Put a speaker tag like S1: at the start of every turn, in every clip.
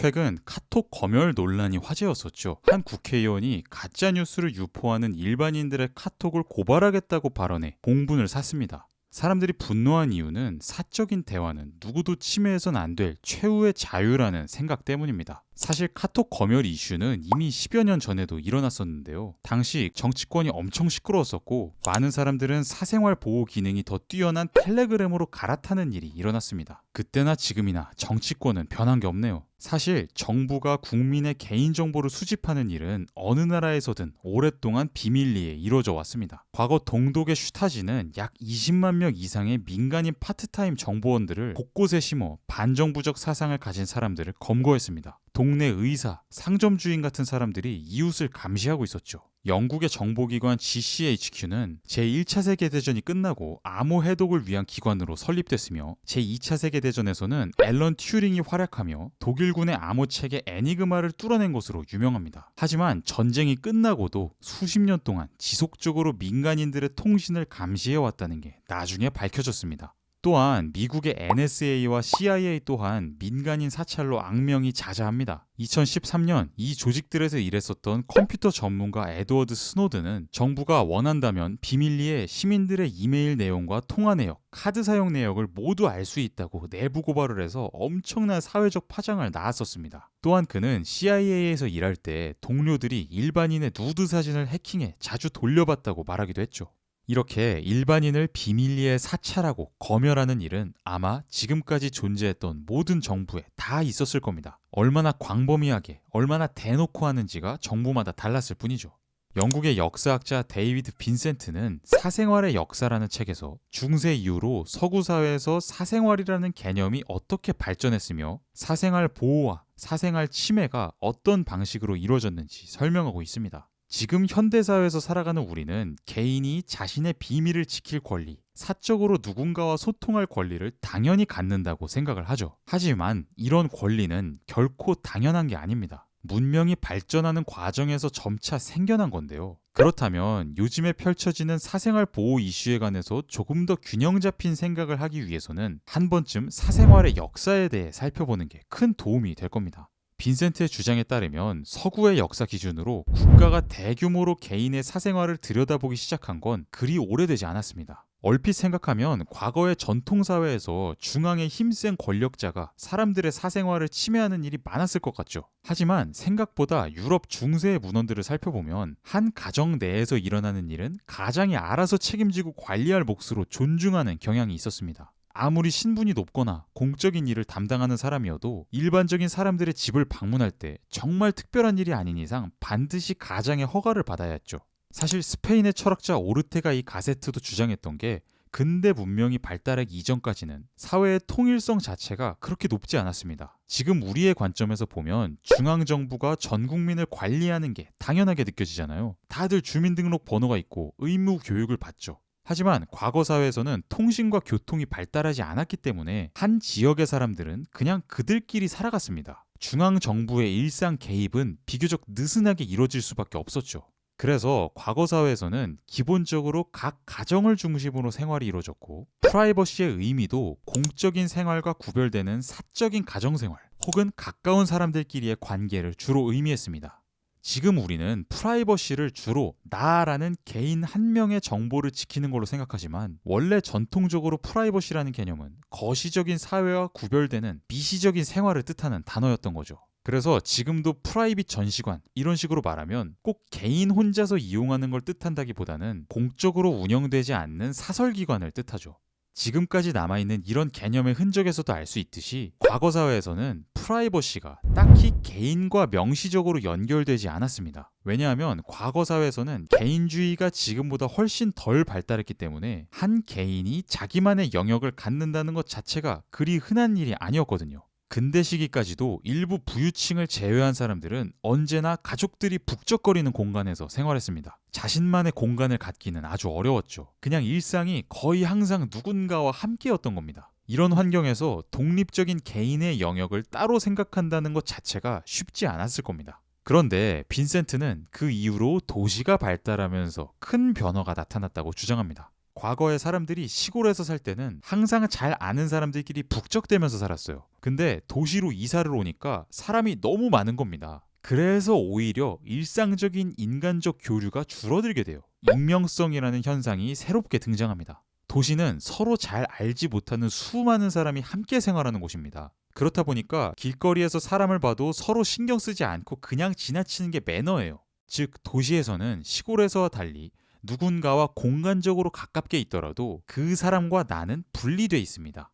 S1: 최근 카톡 검열 논란이 화제였었죠. 한 국회의원이 가짜 뉴스를 유포하는 일반인들의 카톡을 고발하겠다고 발언해 공분을 샀습니다. 사람들이 분노한 이유는 사적인 대화는 누구도 침해해선 안 될 최후의 자유라는 생각 때문입니다. 사실 카톡 검열 이슈는 이미 10여 년 전에도 일어났었는데요. 당시 정치권이 엄청 시끄러웠었고 많은 사람들은 사생활 보호 기능이 더 뛰어난 텔레그램으로 갈아타는 일이 일어났습니다. 그때나 지금이나 정치권은 변한 게 없네요. 사실 정부가 국민의 개인정보를 수집하는 일은 어느 나라에서든 오랫동안 비밀리에 이루어져 왔습니다. 과거 동독의 슈타지는 약 20만 명 이상의 민간인 파트타임 정보원들을 곳곳에 심어 반정부적 사상을 가진 사람들을 검거했습니다. 동네 의사, 상점 주인 같은 사람들이 이웃을 감시하고 있었죠. 영국의 정보기관 GCHQ는 제1차 세계대전이 끝나고 암호 해독을 위한 기관으로 설립됐으며 제2차 세계대전에서는 앨런 튜링이 활약하며 독일군의 암호 체계 애니그마를 뚫어낸 것으로 유명합니다. 하지만 전쟁이 끝나고도 수십 년 동안 지속적으로 민간인들의 통신을 감시해왔다는 게 나중에 밝혀졌습니다. 또한 미국의 NSA와 CIA 또한 민간인 사찰로 악명이 자자합니다. 2013년 이 조직들에서 일했었던 컴퓨터 전문가 에드워드 스노드는 정부가 원한다면 비밀리에 시민들의 이메일 내용과 통화 내역, 카드 사용 내역을 모두 알 수 있다고 내부 고발을 해서 엄청난 사회적 파장을 낳았었습니다. 또한 그는 CIA에서 일할 때 동료들이 일반인의 누드 사진을 해킹해 자주 돌려봤다고 말하기도 했죠. 이렇게 일반인을 비밀리에 사찰하고 검열하는 일은 아마 지금까지 존재했던 모든 정부에 다 있었을 겁니다. 얼마나 광범위하게, 얼마나 대놓고 하는지가 정부마다 달랐을 뿐이죠. 영국의 역사학자 데이비드 빈센트는 사생활의 역사라는 책에서 중세 이후로 서구 사회에서 사생활이라는 개념이 어떻게 발전했으며 사생활 보호와 사생활 침해가 어떤 방식으로 이루어졌는지 설명하고 있습니다. 지금 현대사회에서 살아가는 우리는 개인이 자신의 비밀을 지킬 권리, 사적으로 누군가와 소통할 권리를 당연히 갖는다고 생각을 하죠. 하지만 이런 권리는 결코 당연한 게 아닙니다. 문명이 발전하는 과정에서 점차 생겨난 건데요. 그렇다면 요즘에 펼쳐지는 사생활 보호 이슈에 관해서 조금 더 균형 잡힌 생각을 하기 위해서는 한 번쯤 사생활의 역사에 대해 살펴보는 게 큰 도움이 될 겁니다. 빈센트의 주장에 따르면 서구의 역사 기준으로 국가가 대규모로 개인의 사생활을 들여다보기 시작한 건 그리 오래되지 않았습니다. 얼핏 생각하면 과거의 전통사회에서 중앙에 힘센 권력자가 사람들의 사생활을 침해하는 일이 많았을 것 같죠. 하지만 생각보다 유럽 중세의 문헌들을 살펴보면 한 가정 내에서 일어나는 일은 가장이 알아서 책임지고 관리할 몫으로 존중하는 경향이 있었습니다. 아무리 신분이 높거나 공적인 일을 담당하는 사람이어도 일반적인 사람들의 집을 방문할 때 정말 특별한 일이 아닌 이상 반드시 가장의 허가를 받아야 했죠. 사실 스페인의 철학자 오르테가 이 가세트도 주장했던 게 근대 문명이 발달하기 이전까지는 사회의 통일성 자체가 그렇게 높지 않았습니다. 지금 우리의 관점에서 보면 중앙정부가 전 국민을 관리하는 게 당연하게 느껴지잖아요. 다들 주민등록 번호가 있고 의무 교육을 받죠. 하지만 과거 사회에서는 통신과 교통이 발달하지 않았기 때문에 한 지역의 사람들은 그냥 그들끼리 살아갔습니다. 중앙 정부의 일상 개입은 비교적 느슨하게 이루어질 수밖에 없었죠. 그래서 과거 사회에서는 기본적으로 각 가정을 중심으로 생활이 이루어졌고 프라이버시의 의미도 공적인 생활과 구별되는 사적인 가정 생활 혹은 가까운 사람들끼리의 관계를 주로 의미했습니다. 지금 우리는 프라이버시를 주로 나라는 개인 한 명의 정보를 지키는 걸로 생각하지만 원래 전통적으로 프라이버시라는 개념은 거시적인 사회와 구별되는 미시적인 생활을 뜻하는 단어였던 거죠. 그래서 지금도 프라이빗 전시관 이런 식으로 말하면 꼭 개인 혼자서 이용하는 걸 뜻한다기보다는 공적으로 운영되지 않는 사설기관을 뜻하죠. 지금까지 남아있는 이런 개념의 흔적에서도 알 수 있듯이 과거 사회에서는 프라이버시가 딱히 개인과 명시적으로 연결되지 않았습니다. 왜냐하면 과거 사회에서는 개인주의가 지금보다 훨씬 덜 발달했기 때문에 한 개인이 자기만의 영역을 갖는다는 것 자체가 그리 흔한 일이 아니었거든요. 근대 시기까지도 일부 부유층을 제외한 사람들은 언제나 가족들이 북적거리는 공간에서 생활했습니다. 자신만의 공간을 갖기는 아주 어려웠죠. 그냥 일상이 거의 항상 누군가와 함께였던 겁니다. 이런 환경에서 독립적인 개인의 영역을 따로 생각한다는 것 자체가 쉽지 않았을 겁니다. 그런데 빈센트는 그 이후로 도시가 발달하면서 큰 변화가 나타났다고 주장합니다. 과거에 사람들이 시골에서 살 때는 항상 잘 아는 사람들끼리 북적대면서 살았어요. 근데 도시로 이사를 오니까 사람이 너무 많은 겁니다. 그래서 오히려 일상적인 인간적 교류가 줄어들게 돼요. 익명성이라는 현상이 새롭게 등장합니다. 도시는 서로 잘 알지 못하는 수많은 사람이 함께 생활하는 곳입니다. 그렇다 보니까 길거리에서 사람을 봐도 서로 신경 쓰지 않고 그냥 지나치는 게 매너예요. 즉, 도시에서는 시골에서와 달리 누군가와 공간적으로 가깝게 있더라도 그 사람과 나는 분리돼 있습니다.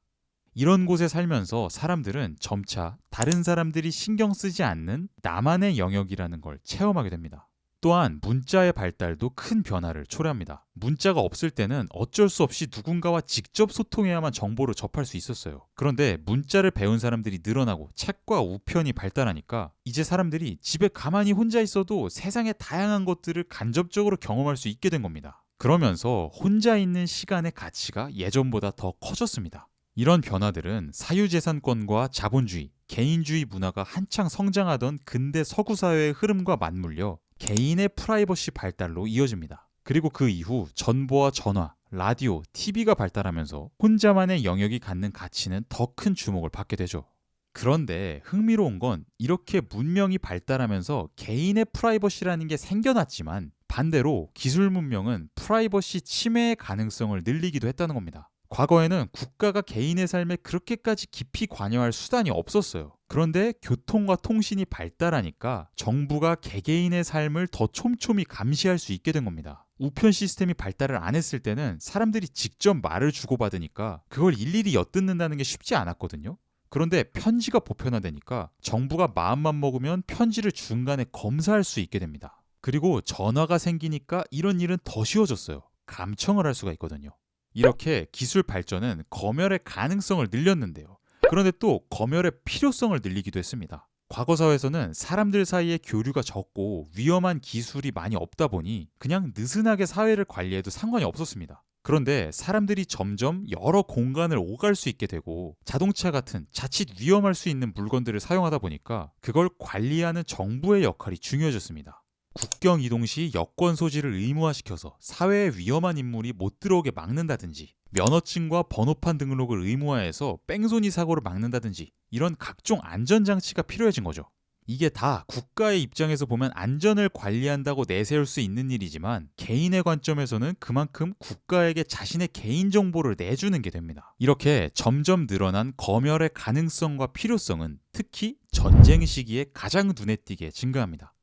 S1: 이런 곳에 살면서 사람들은 점차 다른 사람들이 신경 쓰지 않는 나만의 영역이라는 걸 체험하게 됩니다. 또한 문자의 발달도 큰 변화를 초래합니다. 문자가 없을 때는 어쩔 수 없이 누군가와 직접 소통해야만 정보를 접할 수 있었어요. 그런데 문자를 배운 사람들이 늘어나고 책과 우편이 발달하니까 이제 사람들이 집에 가만히 혼자 있어도 세상의 다양한 것들을 간접적으로 경험할 수 있게 된 겁니다. 그러면서 혼자 있는 시간의 가치가 예전보다 더 커졌습니다. 이런 변화들은 사유재산권과 자본주의, 개인주의 문화가 한창 성장하던 근대 서구 사회의 흐름과 맞물려 개인의 프라이버시 발달로 이어집니다. 그리고 그 이후 전보와 전화, 라디오, TV가 발달하면서 혼자만의 영역이 갖는 가치는 더 큰 주목을 받게 되죠. 그런데 흥미로운 건 이렇게 문명이 발달하면서 개인의 프라이버시라는 게 생겨났지만 반대로 기술 문명은 프라이버시 침해의 가능성을 늘리기도 했다는 겁니다. 과거에는 국가가 개인의 삶에 그렇게까지 깊이 관여할 수단이 없었어요. 그런데 교통과 통신이 발달하니까 정부가 개개인의 삶을 더 촘촘히 감시할 수 있게 된 겁니다. 우편 시스템이 발달을 안 했을 때는 사람들이 직접 말을 주고받으니까 그걸 일일이 엿듣는다는 게 쉽지 않았거든요. 그런데 편지가 보편화되니까 정부가 마음만 먹으면 편지를 중간에 검사할 수 있게 됩니다. 그리고 전화가 생기니까 이런 일은 더 쉬워졌어요. 감청을 할 수가 있거든요. 이렇게 기술 발전은 검열의 가능성을 늘렸는데요. 그런데 또 검열의 필요성을 늘리기도 했습니다. 과거 사회에서는 사람들 사이의 교류가 적고 위험한 기술이 많이 없다 보니 그냥 느슨하게 사회를 관리해도 상관이 없었습니다. 그런데 사람들이 점점 여러 공간을 오갈 수 있게 되고 자동차 같은 자칫 위험할 수 있는 물건들을 사용하다 보니까 그걸 관리하는 정부의 역할이 중요해졌습니다. 국경 이동 시 여권 소지를 의무화시켜서 사회에 위험한 인물이 못 들어오게 막는다든지 면허증과 번호판 등록을 의무화해서 뺑소니 사고를 막는다든지 이런 각종 안전장치가 필요해진 거죠. 이게 다 국가의 입장에서 보면 안전을 관리한다고 내세울 수 있는 일이지만 개인의 관점에서는 그만큼 국가에게 자신의 개인정보를 내주는 게 됩니다. 이렇게 점점 늘어난 검열의 가능성과 필요성은 특히 전쟁 시기에 가장 눈에 띄게 증가합니다.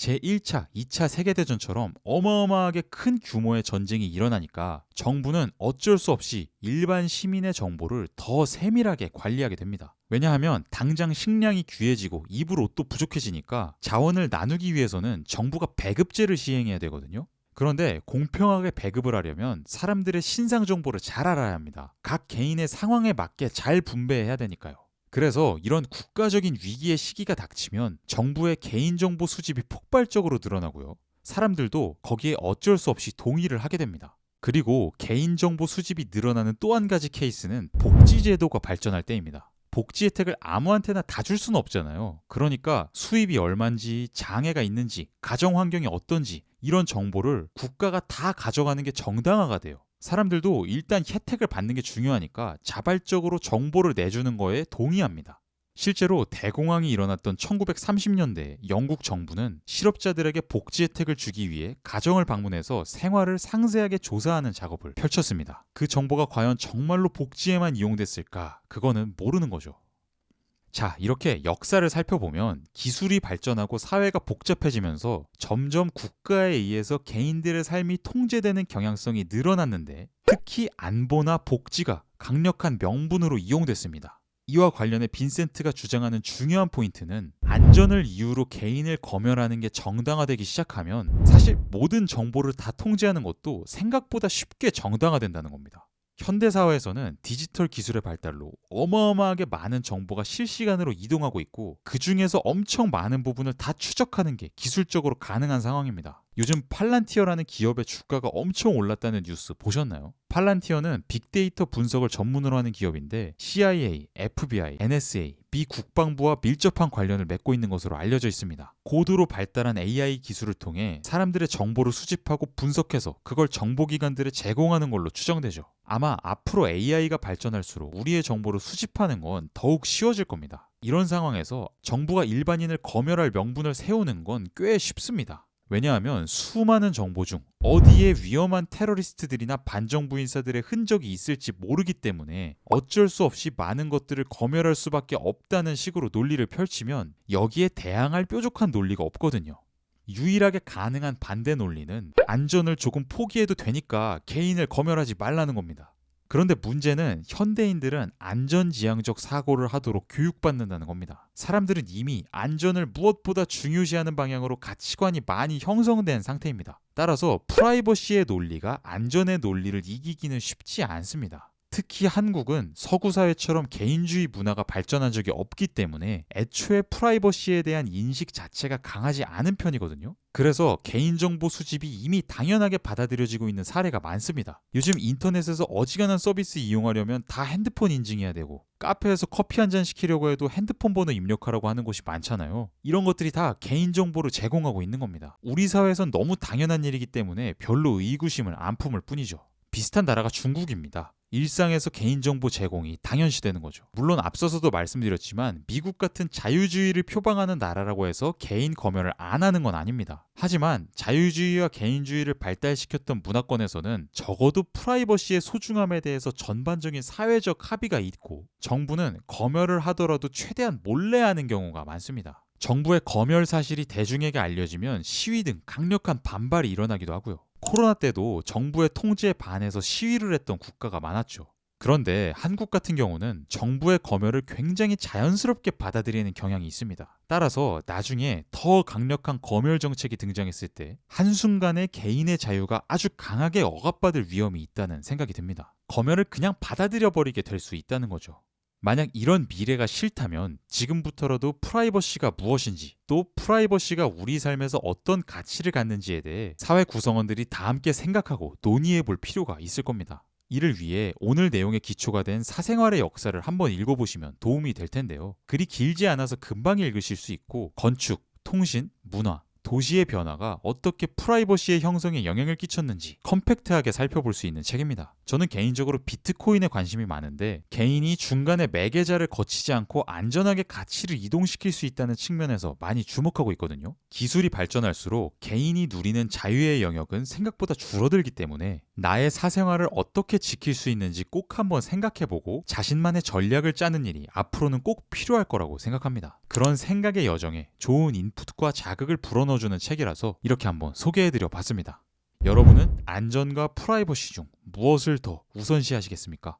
S1: 제1차, 2차 세계대전처럼 어마어마하게 큰 규모의 전쟁이 일어나니까 정부는 어쩔 수 없이 일반 시민의 정보를 더 세밀하게 관리하게 됩니다. 왜냐하면 당장 식량이 귀해지고 입을 옷도 부족해지니까 자원을 나누기 위해서는 정부가 배급제를 시행해야 되거든요. 그런데 공평하게 배급을 하려면 사람들의 신상 정보를 잘 알아야 합니다. 각 개인의 상황에 맞게 잘 분배해야 되니까요. 그래서 이런 국가적인 위기의 시기가 닥치면 정부의 개인정보 수집이 폭발적으로 늘어나고요. 사람들도 거기에 어쩔 수 없이 동의를 하게 됩니다. 그리고 개인정보 수집이 늘어나는 또 한 가지 케이스는 복지제도가 발전할 때입니다. 복지 혜택을 아무한테나 다 줄 수는 없잖아요. 그러니까 수입이 얼만지, 장애가 있는지, 가정 환경이 어떤지 이런 정보를 국가가 다 가져가는 게 정당화가 돼요. 사람들도 일단 혜택을 받는 게 중요하니까 자발적으로 정보를 내주는 거에 동의합니다. 실제로 대공황이 일어났던 1930년대 영국 정부는 실업자들에게 복지 혜택을 주기 위해 가정을 방문해서 생활을 상세하게 조사하는 작업을 펼쳤습니다. 그 정보가 과연 정말로 복지에만 이용됐을까? 그거는 모르는 거죠. 자, 이렇게 역사를 살펴보면 기술이 발전하고 사회가 복잡해지면서 점점 국가에 의해서 개인들의 삶이 통제되는 경향성이 늘어났는데 특히 안보나 복지가 강력한 명분으로 이용됐습니다. 이와 관련해 빈센트가 주장하는 중요한 포인트는 안전을 이유로 개인을 검열하는 게 정당화되기 시작하면 사실 모든 정보를 다 통제하는 것도 생각보다 쉽게 정당화된다는 겁니다. 현대 사회에서는 디지털 기술의 발달로 어마어마하게 많은 정보가 실시간으로 이동하고 있고 그 중에서 엄청 많은 부분을 다 추적하는 게 기술적으로 가능한 상황입니다. 요즘 팔란티어라는 기업의 주가가 엄청 올랐다는 뉴스 보셨나요? 팔란티어는 빅데이터 분석을 전문으로 하는 기업인데 CIA, FBI, NSA, 미 국방부와 밀접한 관련을 맺고 있는 것으로 알려져 있습니다. 고도로 발달한 AI 기술을 통해 사람들의 정보를 수집하고 분석해서 그걸 정보기관들에 제공하는 걸로 추정되죠. 아마 앞으로 AI가 발전할수록 우리의 정보를 수집하는 건 더욱 쉬워질 겁니다. 이런 상황에서 정부가 일반인을 검열할 명분을 세우는 건 꽤 쉽습니다. 왜냐하면 수많은 정보 중 어디에 위험한 테러리스트들이나 반정부 인사들의 흔적이 있을지 모르기 때문에 어쩔 수 없이 많은 것들을 검열할 수밖에 없다는 식으로 논리를 펼치면 여기에 대항할 뾰족한 논리가 없거든요. 유일하게 가능한 반대 논리는 안전을 조금 포기해도 되니까 개인을 검열하지 말라는 겁니다. 그런데 문제는 현대인들은 안전지향적 사고를 하도록 교육받는다는 겁니다. 사람들은 이미 안전을 무엇보다 중요시하는 방향으로 가치관이 많이 형성된 상태입니다. 따라서 프라이버시의 논리가 안전의 논리를 이기기는 쉽지 않습니다. 특히 한국은 서구 사회처럼 개인주의 문화가 발전한 적이 없기 때문에 애초에 프라이버시에 대한 인식 자체가 강하지 않은 편이거든요. 그래서 개인정보 수집이 이미 당연하게 받아들여지고 있는 사례가 많습니다. 요즘 인터넷에서 어지간한 서비스 이용하려면 다 핸드폰 인증해야 되고 카페에서 커피 한 잔 시키려고 해도 핸드폰 번호 입력하라고 하는 곳이 많잖아요. 이런 것들이 다 개인정보를 제공하고 있는 겁니다. 우리 사회에선 너무 당연한 일이기 때문에 별로 의구심을 안 품을 뿐이죠. 비슷한 나라가 중국입니다. 일상에서 개인정보 제공이 당연시되는 거죠. 물론 앞서서도 말씀드렸지만 미국 같은 자유주의를 표방하는 나라라고 해서 개인 검열을 안 하는 건 아닙니다. 하지만 자유주의와 개인주의를 발달시켰던 문화권에서는 적어도 프라이버시의 소중함에 대해서 전반적인 사회적 합의가 있고 정부는 검열을 하더라도 최대한 몰래 하는 경우가 많습니다. 정부의 검열 사실이 대중에게 알려지면 시위 등 강력한 반발이 일어나기도 하고요. 코로나 때도 정부의 통제에 반해서 시위를 했던 국가가 많았죠. 그런데 한국 같은 경우는 정부의 검열을 굉장히 자연스럽게 받아들이는 경향이 있습니다. 따라서 나중에 더 강력한 검열 정책이 등장했을 때 한순간에 개인의 자유가 아주 강하게 억압받을 위험이 있다는 생각이 듭니다. 검열을 그냥 받아들여 버리게 될 수 있다는 거죠. 만약 이런 미래가 싫다면 지금부터라도 프라이버시가 무엇인지 또 프라이버시가 우리 삶에서 어떤 가치를 갖는지에 대해 사회 구성원들이 다 함께 생각하고 논의해 볼 필요가 있을 겁니다. 이를 위해 오늘 내용의 기초가 된 사생활의 역사를 한번 읽어보시면 도움이 될 텐데요. 글이 길지 않아서 금방 읽으실 수 있고 건축, 통신, 문화, 도시의 변화가 어떻게 프라이버시의 형성에 영향을 끼쳤는지 컴팩트하게 살펴볼 수 있는 책입니다. 저는 개인적으로 비트코인에 관심이 많은데 개인이 중간에 매개자를 거치지 않고 안전하게 가치를 이동시킬 수 있다는 측면에서 많이 주목하고 있거든요. 기술이 발전할수록 개인이 누리는 자유의 영역은 생각보다 줄어들기 때문에 나의 사생활을 어떻게 지킬 수 있는지 꼭 한번 생각해보고 자신만의 전략을 짜는 일이 앞으로는 꼭 필요할 거라고 생각합니다. 그런 생각의 여정에 좋은 인풋과 자극을 불어넣 어주는 책이라서 이렇게 한번 소개해드려 봤습니다. 여러분은 안전과 프라이버시 중 무엇을 더 우선시 하시겠습니까?